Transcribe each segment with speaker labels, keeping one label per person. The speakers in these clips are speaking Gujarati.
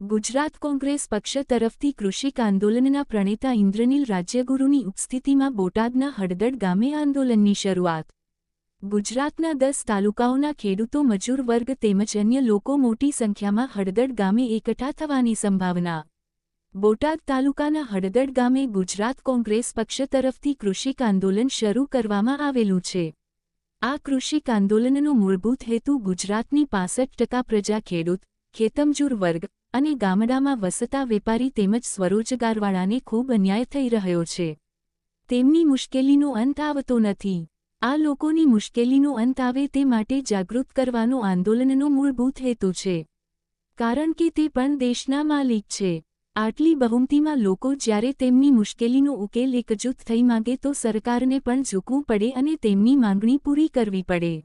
Speaker 1: ગુજરાત કોંગ્રેસ પક્ષ તરફથી કૃષિક આંદોલનના પ્રણેતા ઇન્દ્રનીલ રાજ્યગુરુની ઉપસ્થિતિમાં બોટાદના હળદડ ગામે આંદોલનની શરૂઆત. ગુજરાતના દસ તાલુકાઓના ખેડૂતો, મજૂર વર્ગ તેમજ અન્ય લોકો મોટી સંખ્યામાં હળદડ ગામે એકઠા થવાની સંભાવના. બોટાદ તાલુકાના હળદડ ગામે ગુજરાત કોંગ્રેસ પક્ષ તરફથી કૃષિક આંદોલન શરૂ કરવામાં આવેલું છે. આ કૃષિક આંદોલનનો મૂળભૂત હેતુ ગુજરાતની પાસઠ ટકા પ્રજા ખેડૂત, ખેતમજૂર વર્ગ અને ગામડામાં વસતા વેપારી તેમજ સ્વરોજગારવાળાને ખૂબ અન્યાય થઈ રહ્યો છે. તેમની મુશ્કેલીનો અંત આવતો નથી. આ લોકોની મુશ્કેલીનો અંત આવે તે માટે જાગૃત કરવાનો આંદોલનનો મૂળભૂત હેતુ છે. કારણ કે તે પણ દેશના માલિક છે. આટલી બહુમતીમાં લોકો જ્યારે તેમની મુશ્કેલીનો ઉકેલ એકજૂથ થઈ માગે તો સરકારને પણ ઝૂકવું પડે અને તેમની માંગણી પૂરી કરવી પડે.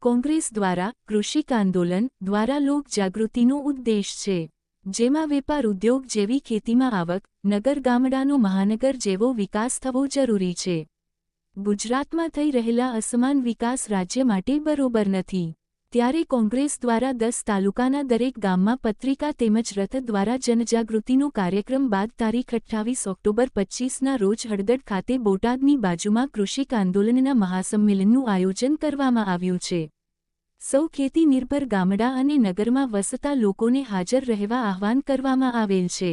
Speaker 1: કોંગ્રેસ દ્વારા કૃષિક આંદોલન દ્વારા લોક જાગૃતિનો ઉદ્દેશ છે. જેમાં વેપાર ઉદ્યોગ જેવી ખેતીમાં આવક, નગર ગામડાનો મહાનગર જેવો વિકાસ થવો જરૂરી છે. ગુજરાતમાં થઈ રહેલા અસમાન વિકાસ રાજ્ય માટે બરોબર નથી. ત્યારે કોંગ્રેસ દ્વારા દસ તાલુકાના દરેક ગામમાં પત્રિકા તેમજ રથ દ્વારા જનજાગૃતિનો કાર્યક્રમ બાદ તારીખ અઠ્ઠાવીસ ઓક્ટોબર પચ્ચીસના રોજ હળદડ ખાતે બોટાદની બાજુમાં કૃષિક આંદોલનના મહાસંમેલનનું આયોજન કરવામાં આવ્યું છે. સૌ ખેતી નિર્ભર ગામડા અને નગરમાં વસતા લોકોને હાજર રહેવા આહવાન કરવામાં આવેલ છે.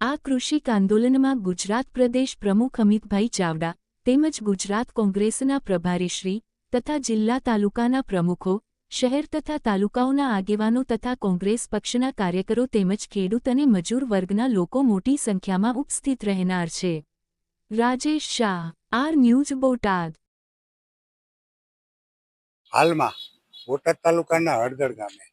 Speaker 1: આ કૃષિક આંદોલનમાં ગુજરાત પ્રદેશ પ્રમુખ અમિતભાઈ ચાવડા તેમજ ગુજરાત કોંગ્રેસના પ્રભારીશ્રી તથા જિલ્લા તાલુકાના પ્રમુખો, શહેર તથા તાલુકાઓના આગેવાનો તથા કોંગ્રેસ પક્ષના કાર્યકરો તેમજ ખેડૂત અને મજૂર વર્ગના લોકો મોટી સંખ્યામાં ઉપસ્થિત રહેનાર છે. Rajesh Shah, R news Botad.
Speaker 2: હાલમાં બોટાદ તાલુકાના હળદળ ગામે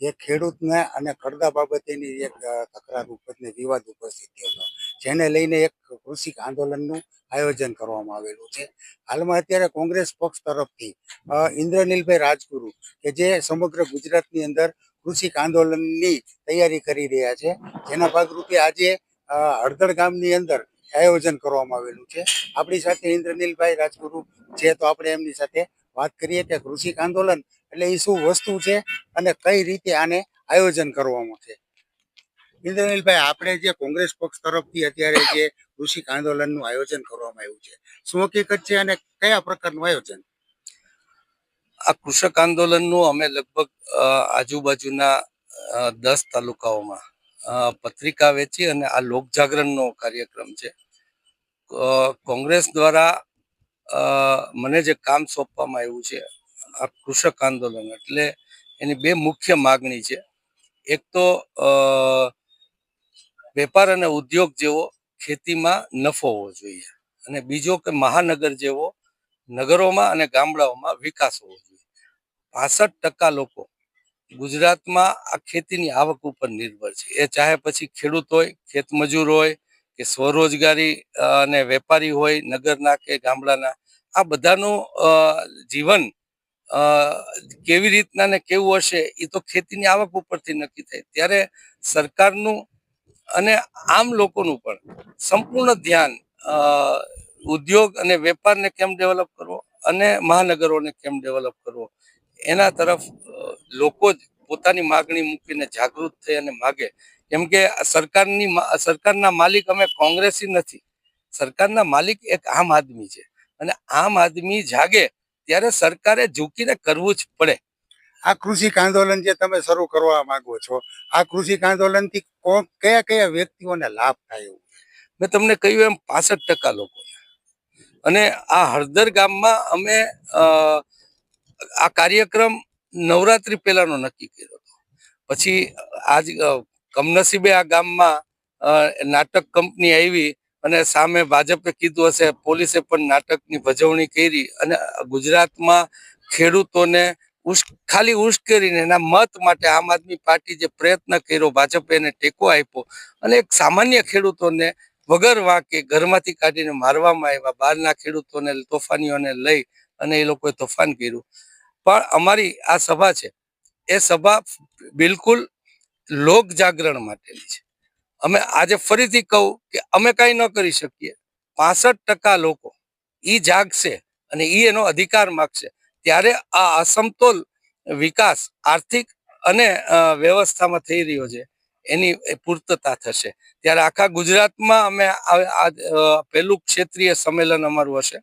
Speaker 2: એક ખેડૂતને અને કરદા બાબતેની એક તકરાર ઉપરને વિવાદ ઉપસ્થિત થયો હતો. જેને લઈને એક કૃષિક આંદોલનનું આયોજન કરવામાં આવેલું છે. હાલમાં અત્યારે કોંગ્રેસ પક્ષ તરફથી ઇન્દ્રનીલભાઈ રાજગુરુ કે જે સમગ્ર ગુજરાતની અંદર કૃષિક આંદોલનની તૈયારી કરી રહ્યા છે. જેના ભાગરૂપે આજે હળદળ ગામની અંદર આયોજન કરવામાં આવેલું છે. આપણી સાથે ઇન્દ્રનીલભાઈ રાજગુરુ છે તો આપણે એમની સાથે વાત કરીએ કે કૃષિક આંદોલન એટલે એ શું વસ્તુ છે અને કઈ રીતે આને આયોજન કરવામાં છે? ઇન્દ્રનીલભાઈ, આપણે જે કોંગ્રેસ પક્ષ તરફથી અત્યારે જે કૃષિક આંદોલનનું આયોજન કરવામાં આવ્યું છે, શું હકીકત છે અને કયા પ્રકારનું આયોજન?
Speaker 3: આ કૃષક આંદોલનનું અમે લગભગ આજુબાજુના દસ તાલુકાઓમાં પત્રિકા વેચી અને આ લોક જાગરણનો કાર્યક્રમ છે. કોંગ્રેસ દ્વારા મને જે કામ સોંપવામાં આવ્યું છે આ કૃષક આંદોલન એટલે એની બે મુખ્ય માગણી છે. એક તો વેપાર અને ઉદ્યોગ જેવો ખેતીમાં નફો હોવો જોઈએ અને બીજો કે મહાનગર જેવો નગરોમાં અને ગામડાઓમાં વિકાસ હોવો જોઈએ. પાસઠ ટકા લોકો ગુજરાતમાં આ ખેતીની આવક ઉપર નિર્ભર છે. એ ચાહે પછી ખેડૂત હોય, ખેતમજૂર હોય કે સ્વરોજગારી અને વેપારી હોય, નગરના કે ગામડાના, આ બધાનું જીવન કેવી રીતના ને કેવું હશે એ તો ખેતીની આવક ઉપરથી નક્કી થાય. ત્યારે સરકારનું અને આમ લોકોનું પણ સંપૂર્ણ ધ્યાન ઉદ્યોગ અને વેપારને કેમ ડેવલપ કરવો અને મહાનગરોને કેમ ડેવલપ કરવો, એના તરફ લોકો જ પોતાની માગણી મૂકીને જાગૃત થઈ અને માગે. કેમ કે સરકારની સરકારના માલિક અમે કોંગ્રેસી નથી. સરકારના માલિક એક આમ આદમી છે. અને આમ આદમી જાગે ત્યારે સરકારે ઝૂકીને કરવું જ પડે.
Speaker 2: આ કૃષિક આંદોલન જે તમે શરૂ કરવા માંગો છો આ કૃષિક આંદોલનથી કયા કયા વ્યક્તિઓને લાભ થાય એવું?
Speaker 3: મેં તમને કહ્યું એમ પાસઠ ટકા લોકો અને આ હળદર ગામમાં અમે આ કાર્યક્રમ નવરાત્રી પહેલાનો નક્કી કર્યો હતો. પછી આજ કમનસીબે આ ગામમાં નાટક કંપની આવી અને સામે ભાજપે કીધું હશે, પોલીસે પણ નાટકની ભજવણી કરી અને ગુજરાતમાં ખેડૂતોને ખાલી ઉશ્કેરીને એના મત માટે આમ આદમી પાર્ટી જે પ્રયત્ન કર્યો, ભાજપે એને ટેકો આપ્યો અને એક સામાન્ય ખેડૂતોને વગર વાંકે ઘરમાંથી કાઢીને મારવામાં આવ્યા, બહારના ખેડૂતોને તોફાનીઓને લઈ અને એ લોકોએ તોફાન કર્યું. પણ અમારી આ સભા છે, એ સભા બિલકુલ લોક જાગરણ માટેની છે. અમે આજે ફરીથી કહું કે અમે કાંઈ ન કરી શકીએ. પાસઠ ટકા લોકો ઈ જાગશે અને ઈ એનો અધિકાર માગશે. ત્યારે આ અસમતોલ વિકાસ આર્થિક અને વ્યવસ્થામાં થઈ રહ્યો છે. એની એ પૂર્તતા થશે. ત્યારે આખા ગુજરાતમાં અમે પહેલું ક્ષેત્રીય સંમેલન અમારું હશે.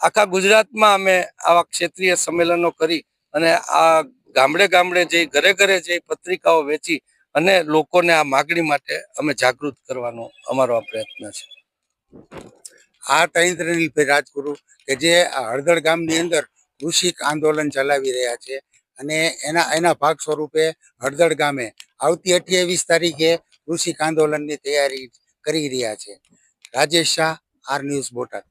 Speaker 3: આખા ગુજરાતમાં અમે આવા ક્ષેત્રીય સંમેલનો કરી અને આ ગામડે ગામડે જઈ ઘરે ઘરે જઈ પત્રિકાઓ વેચી અને લોકોને આ માગણી માટે અમે જાગૃત કરવાનો અમારો આ પ્રયત્ન છે.
Speaker 2: આ તૈન્દ્રનીલભાઈ રાજગુરુ કે જે હળદળ ગામની અંદર કૃષિક આંદોલન ચલાવી રહ્યા છે અને એના એના ભાગ સ્વરૂપે હળદળ ગામે આવતી અઠ્યાવીસ તારીખે કૃષિક આંદોલનની તૈયારી કરી રહ્યા છે. Rajesh Shah, R news Botad.